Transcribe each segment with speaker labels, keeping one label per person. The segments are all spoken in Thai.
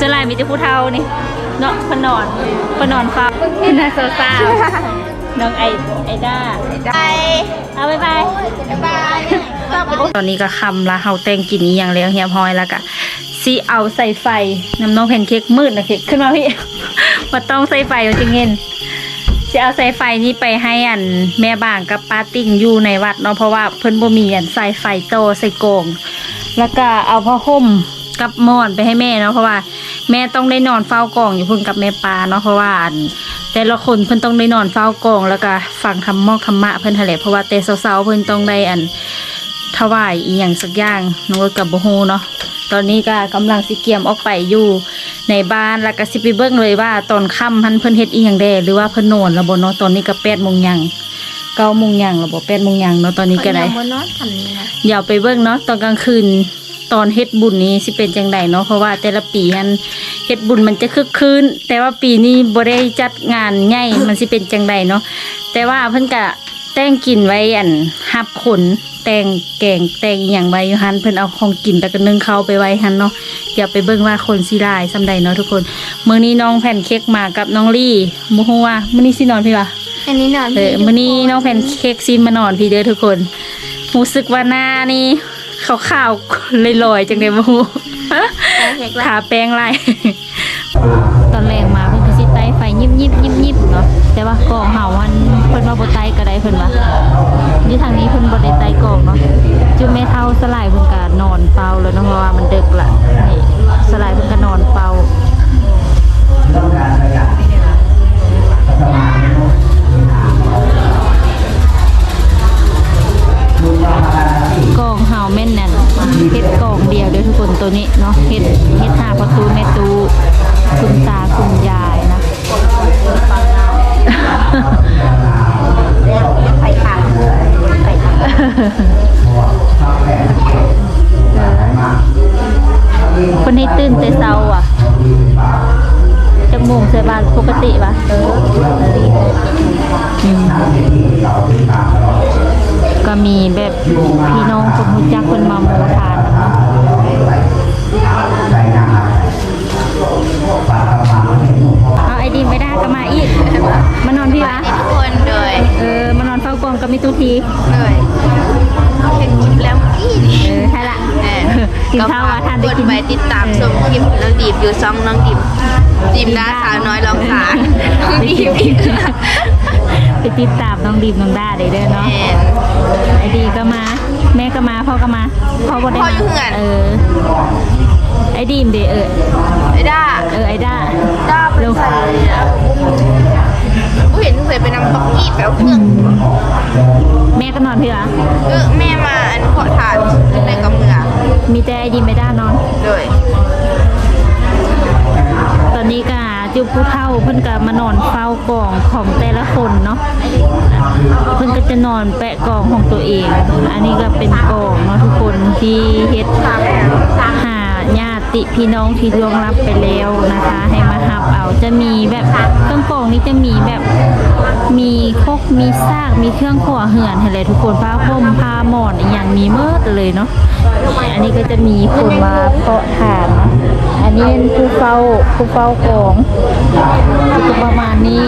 Speaker 1: ส่วนหลายมีแต่ผู้เฒ่านี่เนาะพนอนพนอนฟ้าเป็นนาโซซาน้องไอไอด้า
Speaker 2: ไป
Speaker 1: เอาบ๊ายบาย
Speaker 2: บายชอบ
Speaker 1: ตอนนี้ก็คำละเฮาแต่งกินนี้อย่างแล้วเฮียพอยแล้วก็ซีเอาใส่ไฟน้ำน้องแผ่นเค้กมืดนะเค้กขึ้นมาพี่มาต้องใส่ไฟจริงเงินจะเอาใส่ไฟนี้ไปให้อันแม่บ้างกับป้าติ้งอยู่ในวัดเนาะเพราะว่าเพิ่นบ่มีอันใส่ไฟโตใส่โกงแล้วก็เอาผ้าห่ม กับหมอนไปให้แม่เนาะเพราะว่าแม่ต้องได้นอนเฝ้ากองอยู่พุ่นกับแม่ปลาเนาะเพราะว่าอันแต่ละคนเพิ่นต้องได้นอนเฝ้ากองแล้วก็ฟังธรรมอกธรรมะเพิ่นทะเลเพราะว่าแต่เช้าๆเพิ่นต้องได้อันถวายอีหยังสักอย่างน้องเอิร์ธกับโบฮูเนาะตอนนี้ก็กำลังสิเกียมออกไปอยู่ในบ้านแล้วก็สิไปเบิ่งเลยว่าตอนค่ำหันเพิ่นเฮ็ดอีหยังแด่หรือว่าเพิ่นนอนแล้วบ่เนาะตอนนี้ก็แปดโมงยังเก้าโมงยังแล้วบ่แปดโมงยังเนาะตอนนี้ก็ได้
Speaker 2: บนนอนทันนี้นะ
Speaker 1: เดี๋ยวไปเบิ่งเนาะตอนกลางคืน ตอนเฮ็ดบุญนี้สิเป็นจังไดเนาะเพราะว่าแต่ละปีหันเฮ็ดบุญมันจะคึกคืนแต่ว่าปีนี้บ่ได้จัดงานใหญ่มันสิเป็นจังไดเนาะแต่ว่าเพิ่นก็แต่งกินไว้อันหับขนแต่งแกงแต่งอหย่างไว้อยู่หันเพิ่นเอาของกินแล้วก็นึ่งข้าวไปไว้หันเนาะเดี๋ยวไปเบิ่งว่าคนสิหลายซำใดเนาะทุกคนมื้อนี้น้องแผ่นเค้กมากับน้องลี่บ่ฮู้ว่ามื้อนี้สินอนพี่วะ
Speaker 2: อันนี้นอน
Speaker 1: เออมื้อนี้น้องแพนเค้กซิมมานอนพี่เด้อทุกคนรู้สึกว่าหน้านี่ ขาวๆลอยๆจังเลยบ่ฮู้
Speaker 2: เค้กละ
Speaker 1: ทาแป้งลายตอนแรกมาเพิ่นก็สิไต้ไฟยิบยิบยิบยิบเนาะแต่ว่ากองเฮามันเพิ่นว่าบ่ไต้ก็ได้เพิ่นว่าอยู่ทางนี้เพิ่นบ่ได้ไต้กองเนาะจุแม่เฒ่าสลายเพิ่นก็นอนเฝ้าแล้วเนาะเพราะว่า มีแบบพี่น้องคนรู้จักคนมาโมทานเนาะเอาไอดีไม่ได้ก็มาอีกมานอนพี่วะ
Speaker 2: ทุกคนเลย
Speaker 1: เออมานอนเฝ้ากองกับมิตุที
Speaker 2: เลยเห็นคลิปแล้วเมื่อกี้นี่
Speaker 1: เออใช่ละ
Speaker 2: แม่
Speaker 1: กินข้าวว่าทานได้
Speaker 2: กด
Speaker 1: กิน
Speaker 2: ไปติดตามชมคลิปน้องดีบอยู่ซองน้องดีบดีมด้าสาวน้อยลองสารน้องดีบอีก
Speaker 1: ไปติดตามน้องดีมน้องด้าได้เด้อเนาะ
Speaker 2: แม่
Speaker 1: ไอดีก็มา แม่ก็มาพ่อก็มาพ่อบ่ได้
Speaker 2: พ่อ
Speaker 1: มา
Speaker 2: อยู่เฮือน
Speaker 1: เออ ไอดีมเด้อเออ
Speaker 2: ไอ้ด้า
Speaker 1: เออไอด้า
Speaker 2: ด้าเป็นใส่ผู้เห็นเคยไปนำปักกี้แปลวเครื่อง
Speaker 1: แม่ก็นอนพี่วะ
Speaker 2: เออแม่มาอันเพาะทานในกำเมือง
Speaker 1: มีแต่ไอดีมไม่ได้นอน
Speaker 2: เลย
Speaker 1: ตอนนี้ก็ จุผู้เฒ่าเพิ่นก็มานอนเฝ้ากองของแต่ละคนเนาะเพิ่นก็จะนอนแปะกองของตัวเอง อันนี้ก็เป็นกองเนาะทุกคนที่เฮ็ดหาญา ติพี่น้องที่ล่วงลับไปแล้วนะคะ ให้มาหับเอาจะมีแบบเครื่องกองนี้จะมีแบบมีคกมีซากมีเครื่องขัวเหือนอะไรทุกคนผ้าห่มผ้าหมอนอย่างมีเมิดเลยเนาะอันนี้ก็จะมีคนมาเพาะทานเนาะอันนี้เป็นผู้เฝ้าผู้เฝ้ากองจะประมาณนี้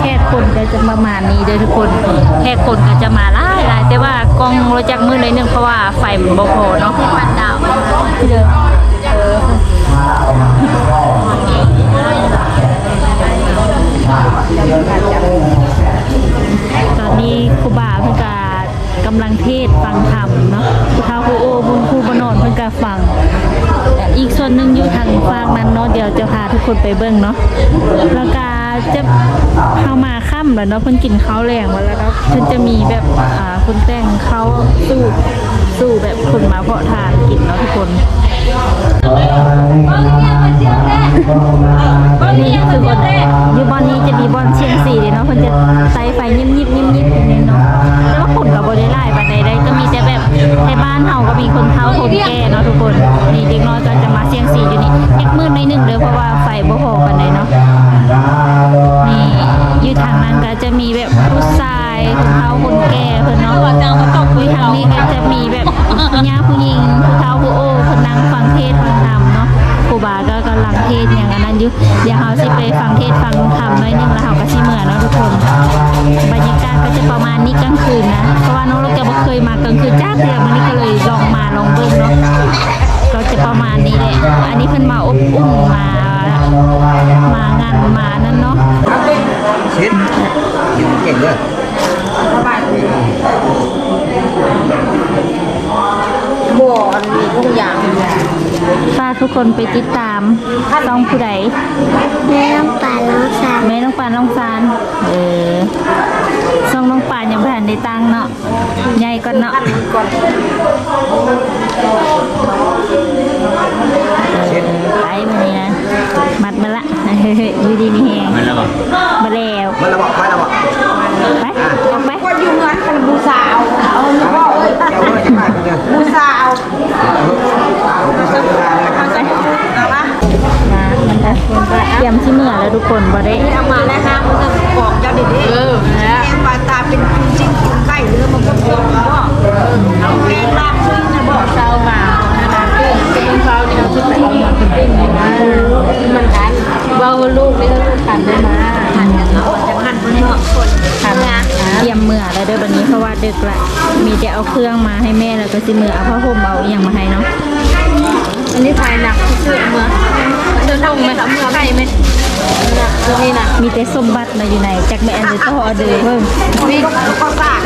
Speaker 1: แค่คนก็จะประมาณนี้เด้อทุกคนแค่คนก็จะมาหลายหลายแต่ว่ากองเราจากมือหน่อยนึงเพราะว่าไฟมันบ่พอเนาะ
Speaker 2: ปันดาว
Speaker 1: เด้อ ตอนนี้ครูบาเพิ่นก็กำลังเทศฟังธรรมเนาะผู้เฒ่าผู้โอ้บุญครูบนอนเพิ่นก็ฟัง อีกส่วนหนึ่งอยู่ทางฝากนั้นเนาะเดี๋ยวจะพาทุกคนไปเบิ่งเนาะแล้วก็จะเข้ามาค่ำแล้วเนาะเพิ่นกินข้าวแรงมาแล้วเนาะเพิ่นจะมีแบบอ่าคนแต่งเขาสู้สู้แบบคนมาเพาะทานกินเนาะทุกคน อคนอยู่บอนนี้จะมีบอลเชียงสีเลยเนาะคนจะใส่ไฟยิบยิบยิบยิบอย่างนี้เนาะแต่ว่าคนกับโบได้ไล่ปานใดได้ก็มีแต่แบบในบ้านเฮาก็มีคนเท้าคนแก่เนาะทุกคนนี่เด็กน้อยก็จะมาเชียงสีอยู่นี่เด็กมืดในหนึ่งเลยเพราะว่าไฟบ่พอปานใดเนาะาณนี้กลางคืนนะ เพราะว่าน้องเราจะบ่เคยมากลางคืนจ้าเดียววันนี้ก็เลยลองมาลองเบิ่งเนาะก็จะประมาณนี้แหละ อันนี้เพิ่นมาอบอุ่นมามางานมานั่นเนาะ
Speaker 3: ชิดกินเก่งเลย
Speaker 2: บ่อนมีทุกอย่าง
Speaker 1: ฝากทุกคนไปติดตามซองผู้ใด
Speaker 4: แม่ต้องป่าน้องสาว
Speaker 1: แม่น้องปานน้องซานเออซองน้องปานยังบ่ทันได้ตั้งเนาะใหญ่ก่อนเนาะ
Speaker 2: ก่อน
Speaker 3: ชิด
Speaker 1: ไปมื้อนี้นะมัดมาละอยู่ดีมีแฮง
Speaker 3: มันระบอก
Speaker 1: มาแล้ว
Speaker 3: มันระบอกไประบอก
Speaker 1: ไปออกไป
Speaker 2: ก็อยู่เงินกันบูชาเอาเอาเนาะเอ้ย
Speaker 3: เจ้าเอ้ยมาเด้อ
Speaker 2: บูชาเอา
Speaker 3: เอาสักทางนะครับ
Speaker 2: เอาละ
Speaker 1: มามันก็เตรียมที่เมื่อแล้วทุกคนบ่ได้
Speaker 2: เอามาแล้วค่ะมันจะบอกเจ้าดิเออแล้วแกงปลาตาเป็นจริงกินไข่เรือมันก็พอก็เอาแกงลาบซึ่งจะบอกเช้ามานะคะเป็นเช้าเนี่ยชุดไปเอามาเป็นปิ้งนะมันกันเบาลูกนี่ก็ลูกขันได้มาหันกันเนาะจะหันคนเนาะคน
Speaker 1: ค่ะเตรียมเมื่อแล้วเด้อวันนี้เพราะว่าดึกละมีแต่เอาเครื่องมาให้แม่แล้วก็สิมือเอาผ้าห่มเอาอย่างมาให้เนาะ
Speaker 2: อันนี้ภายหนักที่สุดเมื่อเดินทางไหมคะเมื่อไก่ไหมหนักนี่หนะ
Speaker 1: มีแต่สมบัติมาอยู่ในจักแม่อันจะต่อเดอร์เพิ่ม
Speaker 2: นี่ข้าวสาก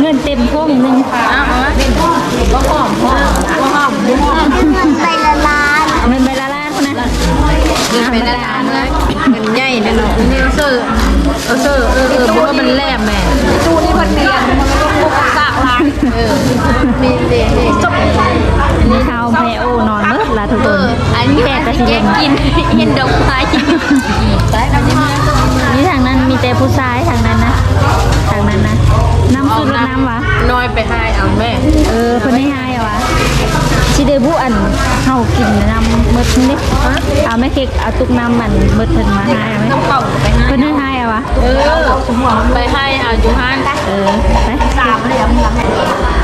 Speaker 1: เงินเต็มพวงหนึง
Speaker 2: อ้าวก็หอมหอมหอมหอม
Speaker 4: เงินไปละล้าน
Speaker 1: เงินใบละล้านนะ
Speaker 2: เงินเป็นล้านเลยเงินใหญ่เนี่ยเนาะนี่เซอร์เออเซอร์เออเออเพราะว่ามันแลบแม่ตู้นี่มันเรียนากล้างเออมีเด็กเด็ก
Speaker 1: อันนี้เท้าแม่โอนอนเมื่อละทุกคน
Speaker 2: อันนี้
Speaker 1: แกกระ
Speaker 2: ก
Speaker 1: เทียม
Speaker 2: กินเห็นดอกไม้
Speaker 1: นี่ทางนั้นมีแต่ผู้ชายทางนั้นนะทางนั้นนะน้ำคือรถน้ำวะ
Speaker 2: น้อยไปให้เอาแม่
Speaker 1: เออคนให้ให้อะวะ สิได้บุอันเฮากินน้ำหมดนี่เอาแม่เค้กเอาตุกน้ำมันหมดเพิ่นมาให้เอาไหม
Speaker 2: ต้องเป่าไปให้
Speaker 1: เพิ่นให้ให้อะวะ
Speaker 2: เออไปให้เอาอยู่ห้าน
Speaker 1: เออไป
Speaker 2: สามเหลี่ยมหลัง
Speaker 1: อ่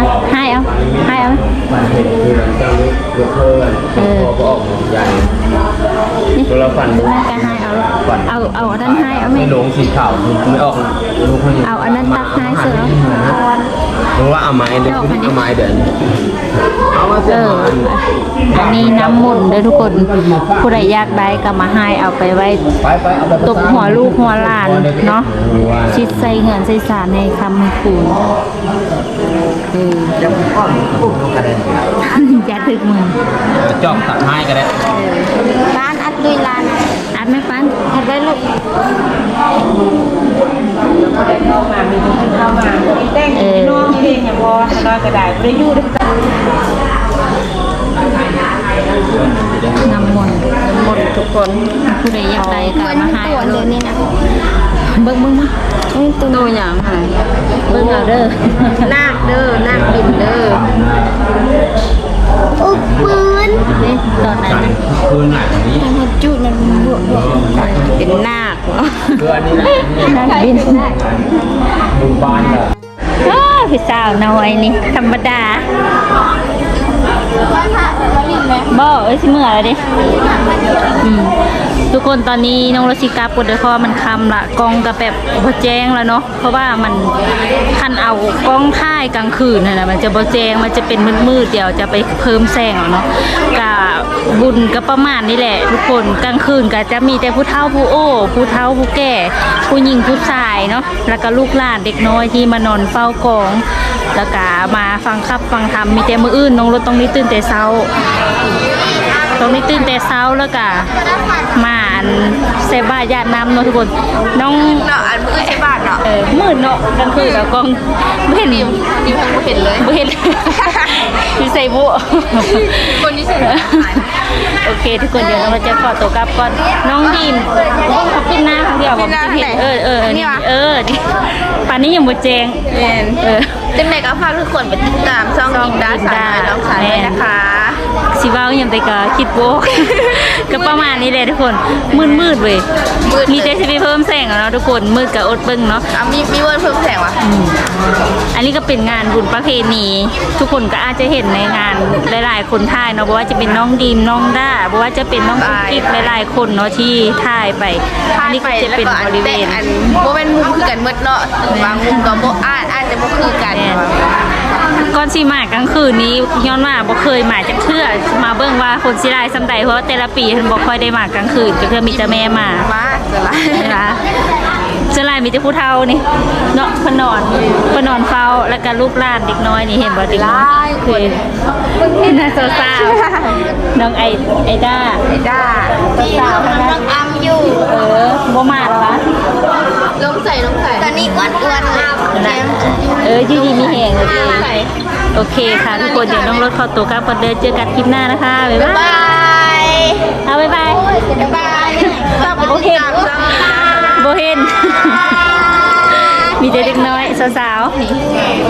Speaker 1: ะให้เอาให้เอา
Speaker 3: มันเป็นคือหลังจากนี้เกิดเพิ่ม
Speaker 1: เออ
Speaker 3: พอออกใหญ่
Speaker 1: นี่
Speaker 3: ตัวเราฝัน
Speaker 1: ดูนั่นก็ให้เอาเอาเอาอันนั้นให้เอาไหม
Speaker 3: ไม่ลงสีขาวไม่ออกลูกให้
Speaker 1: เอาอันนั้นตักให้เสือ
Speaker 3: รู้ว่าเอาไม้เดินเอาไม้เดินเอามา
Speaker 1: เอ
Speaker 3: เส้น
Speaker 1: ออันนี้น้ำมุนเด้อทุกคนผู้ใดอยากได้ก็มาให้เอาไปไว้
Speaker 3: ไปไปเอาไป
Speaker 1: ตบหัวลูกหัวหลานเนาะชิดใส่เงินใส่สารในคำให้คูณเออ
Speaker 3: ยังก้อนปุ๊บลงกระเด็น
Speaker 1: อย่าถึกมือ
Speaker 3: จอกตัดไม้ก็ได้
Speaker 4: ล้านอัดด้วยล้าน
Speaker 1: อัดไหม่ปัน
Speaker 4: อัดไว้ลูก
Speaker 1: เออ
Speaker 2: เองอย่างพอน้อยก็ได้ไม่อยู่ด้วยกัน
Speaker 1: น้ำมนต์
Speaker 2: หมดทุกคน
Speaker 1: ผู้ใดอยากได้ก็
Speaker 4: เหมือน
Speaker 1: มาให้
Speaker 4: ตัว
Speaker 1: เอา
Speaker 4: เล
Speaker 1: เลยย
Speaker 4: นี่นะ
Speaker 1: เบิ้งเบิ้งเบิ้ง
Speaker 4: นี่ตัว
Speaker 2: ตัวอย่างไร
Speaker 1: เบิ้งเอาเด้อ
Speaker 2: นาคเด้อนาคบินเด้อ
Speaker 4: อุ๊บปืน
Speaker 1: นี่ตอนนั้น
Speaker 3: คืนไหนนี้
Speaker 4: มันจุดมันบวกบวก
Speaker 2: เป็นนาค
Speaker 3: คืออันนี้นะ
Speaker 1: นั่งบิน
Speaker 3: ดูบ้านเลย
Speaker 1: อ้าพี่สาวน้อยนี่ธรรมดา บ่เอ้ยสิเมื่อแล้วดิอืมทุกคนตอนนี้น้องรสิกาปวดด้วยเพราะมันคำละกล้องก็แบบบ่แจ้งแล้วเนาะเพราะว่ามันคันเอากล้องถ่ายกลางคืนนั่นน่ะมันจะบ่แจ้งมันจะเป็นมืดๆเดี๋ยวจะไปเพิ่มแสงเอาเนาะกะบุญก็ประมาณนี้แหละ ทุกคนกลางคืนก็จะมีแต่ผู้เฒ่าผู้โอ้ผู้เฒ่าผู้แก่ผู้หญิงผู้ชายเนาะแล้วก็ลูกหลานเด็กน้อยที่มานอนเฝ้ากองแล้วก็มาฟังคับฟังธรรมมีแต่มืออื่นน้องรถตรงนี้ตื่นื่นแต่เช้า ตรงนี้ตื่นแต่เช้าแล้วก็มาอันเซบายาดน้ำเนาะทุกคนน้อง
Speaker 2: เนาะอันมือใช่บาทเนาะ
Speaker 1: เออมืดเนาะกลางคืนกับกล้องไม่เห็น
Speaker 2: ดิวดิวไม่เห็นเลย
Speaker 1: ไม่เห็นพี่ใส่บุ
Speaker 2: คนนี้ใช่ไหม
Speaker 1: โอเค ทุกคนเดี๋ยวเราจะขอตัวกลับก่อนน้องดีมเขาขึ้นหน้าเขาเดียวบอกเห็นเออเออนี่เออนี่ป่านนี้ยังบ่แจง
Speaker 2: เห็น
Speaker 1: เออ
Speaker 2: จังไหนก็พาทุกคนไปติดตามช่องอินดาสาวน้อยน้องสาวด้วยนะคะ
Speaker 1: สิเว้าหยังแต่ก็คิดโบก็ประมาณนี้แหละทุกคน มืดๆเว้ยมีแต่สิไปเพิ่มแสงอะเนาะทุกคนมืดก็อดเบิ่งเนาะ
Speaker 2: อะมีมีเวิร์ดเพิ่มแสงวะ
Speaker 1: อันนี้ก็เป็นงานบุญประเพณีทุกคนก็อาจจะเห็นในงานหลาย ๆ คนถ่ายเนาะเพราะว่าจะเป็นน้องดีมน้องด้าเพราะว่าจะเป็นน้องกุ๊กกิ๊กหลายๆคนเนาะที่ถ่ายไปอันนี้ก็จะเป็นบริเวณ
Speaker 2: อันโบเป็นมุมคือกันหมดเนาะบางมุมก็โบอาจอาจจะโบคือกัน
Speaker 1: แม่น ก่อนสิมากลางคืนนี้ย้อนว่าบ่เคยมาจากเทื่อมาเบิ่งว่าคนสิได้ซำใดเพราะว่าแต่ละปีเพิ่นบ่ค่อยได้มากลางคืนก็คือมีแต่แม่มา
Speaker 2: มาจะไร
Speaker 1: นะคะส่วนหลายมีแต่ผู้เฒ่านี่เนาะเพนนอนเพนนอนเฝ้าแล้วก็ลูกหลานเด็กน้อยนี่เห็นบ่เด็กน้อยคือน่าสาวๆน้องไอไอด้า
Speaker 2: จ้า
Speaker 1: สาวๆทั้งนั้น
Speaker 4: อ้ำอยู่
Speaker 1: เออ อออยู่ดีมีแหงโอเคโอเคค่ะทุกคนเดี๋ยวน้องรถเข้าตัวกับคนเดินเจอกันคลิปหน้านะคะบ๊ายบาย
Speaker 4: บาย
Speaker 1: เอาบ๊ายบาย
Speaker 4: บาย
Speaker 1: โอเคโบเห็นมีแต่เด็กน้อยสาวๆ